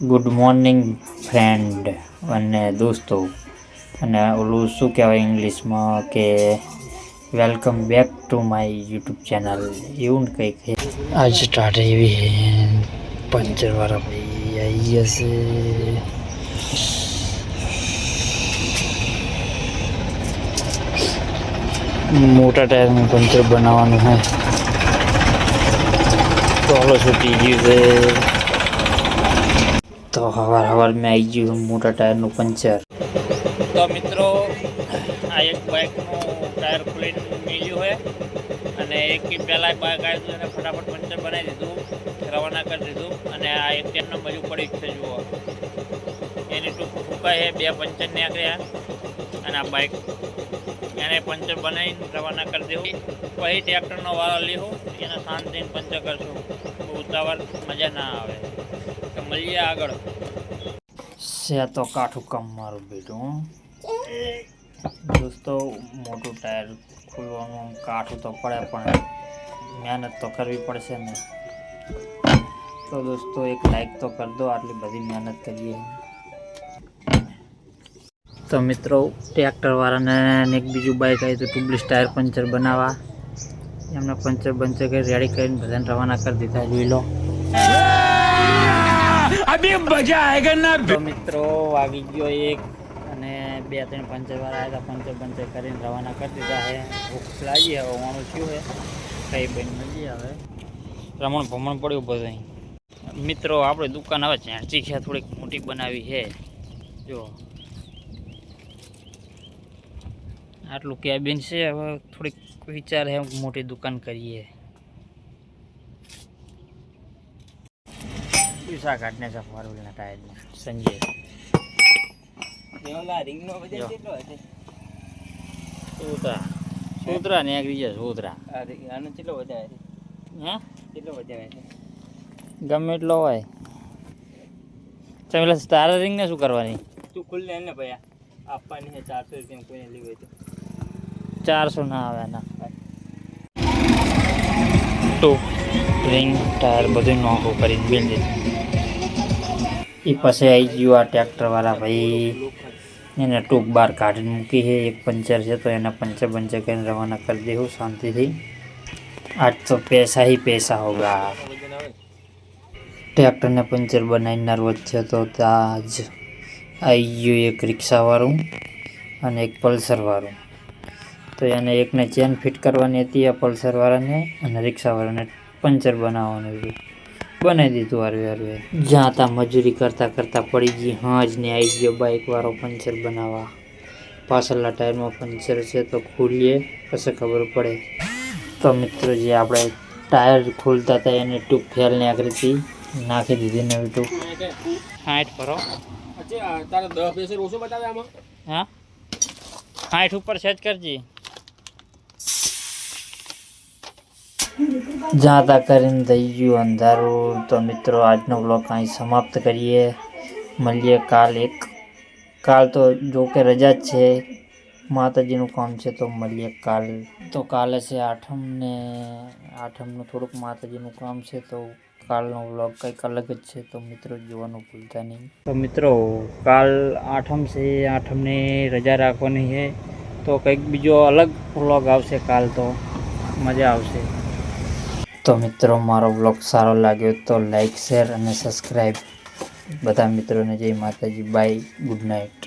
Good morning friend અને દોસ્તો, અને ઓલું શું કહેવાય ઇંગ્લિશમાં કે welcome back to my YouTube channel એવું ને કંઈક આજ સ્ટાર્ટ એવી હે પંચરવાળા ભાઈ આવી જશે મોટા ટાયરનું પંચર બનાવવાનું હોય ટોલો છૂટી ગયું છે. તો હવાર હવાર મેં આવી ગયું મોટા ટાયરનું પંચર. તો મિત્રો, આ એક બાઇકનું ટાયર ખોલીને મિલ્યું હોય અને એક પહેલાં બાઇક આવ્યું એને ફટાફટ પંચર બનાવી દીધું, રવાના કરી દીધું અને આ એક તેમનો મજુ પડી છે, જુઓ. એની ટૂંક ફૂંકાય છે, બે પંચર નીકળ્યા અને આ બાઇક એને પંચર બનાવીને રવાના કરી દેવું પછી ટ્રેક્ટરનો વારો લેવું એને શાંતિને પંચર કરશું. ઉતાવળ મજા ના આવે. મળીએ આગળ. છે તો કાઠું કામ મારું બેટું દોસ્તો, મોટું ટાયર ખોલવાનું કાઠું તો પડે, પણ મહેનત તો કરવી પડશે ને. તો દોસ્તો, એક લાઈક તો કરી દો, આટલી બધી મહેનત કરીએ. તો મિત્રો, ટ્રેક્ટરવાળાને એક બીજું બાઇક આવ્યું હતું ટ્યુબલેસ ટાયર પંચર બનાવવા. એમને પંચર બંચર કરી રેડી કરીને બધાને રવાના કરી દીધા, જોઈ લો. અભી મજા આયેગા ના મિત્રો આવી ગયો એક અને બે, ત્રણ, પંચર વાળા આવ્યા પંચર પંચર કરીને રવાના કરી દીધા હે ભૂખ લાગી, હવે વાણું થયું હે કઈ બન નથી હવે. રમણ ભમણ પડ્યું બધું મિત્રો, આપણે દુકાન હવે ચેણચી છે. થોડીક મોટી બનાવી છે. જો. આટલું કેબિન છે. હવે થોડીક વિચાર હે મોટી દુકાન કરીએ. પૈસા કાઢને છે ફોર વ્હીલના ટાયરને સંજય. સૂત્રા. સૂત્રા ને એક બીજા સૂત્રા. હે? ગમે એટલો હોય. તમે તારા રિંગ ને શું કરવાની? તું ખુલ્લે ને ભાઈ આપવાની છે ચારસો રૂપિયા કોઈને લેવી હોય તો. ચારસો ના આવે ના તો રિંગ ટાયર બધું નોખું કરી બિલ દીધું એ પછી આવી ગયું આ ટ્રેક્ટરવાળા ભાઈ. એને ટૂંક બાર કાઢીને મૂકી છે. એક પંચર છે તો એના પંચર પંચર કરીને રવાના કરી દેવું શાંતિથી. આજ તો પૈસા હી પૈસા હોગા. ટ્રેક્ટરને પંચર બનાવીને રોજ છે તો ત્યાં જ આવી ગયું એક રિક્ષાવાળું અને એક પલ્સરવાળું. તો એને એકને ચેન ફિટ કરવાની હતી આ પલ્સરવાળાને અને રિક્ષાવાળાને પંચર બનાવવાનું હતું. બનાવી દીધું હારવે હારવે જ્યાં ત્યાં મજૂરી કરતાં કરતાં પડી ગઈ હા જ ને આવી ગયો બાઇકવાળો પંચર બનાવવા. પાછળના ટાયરમાં પંચર છે તો ખોલીએ પછી ખબર પડે. તો મિત્રો જે આપણે ટાયર ખોલતા હતા એને ટૂંક ફેલની આકૃતિ નાખી દીધી નવી ટૂંક તારે દસ બતાવે આમાં? હા? હાઈટ ઉપર સેટ કરજી. જાતા કરીને થઈ ગયું અંધારું તો મિત્રો આજનો બ્લોગ અહીં સમાપ્ત કરીએ મળીએ કાલ એક કાલ તો જો કે રજા જ છે માતાજીનું કામ છે તો મળીએ કાલ તો કાલે છે આઠમ ને આઠમનું થોડુંક માતાજીનું કામ છે તો કાલનો વ્લોગ કંઈક અલગ જ છે તો મિત્રો જોવાનું ભૂલતા નહીં તો મિત્રો કાલ આઠમ છે આઠમને રજા રાખવાની છે તો કંઈક બીજો અલગ વ્લોગ આવશે કાલ તો મજા આવશે તો મિત્રો, મારો બ્લોગ સારો લાગ્યો તો લાઈક શેર અને સબસ્ક્રાઈબ બધા મિત્રોને જય માતાજી. Bye good night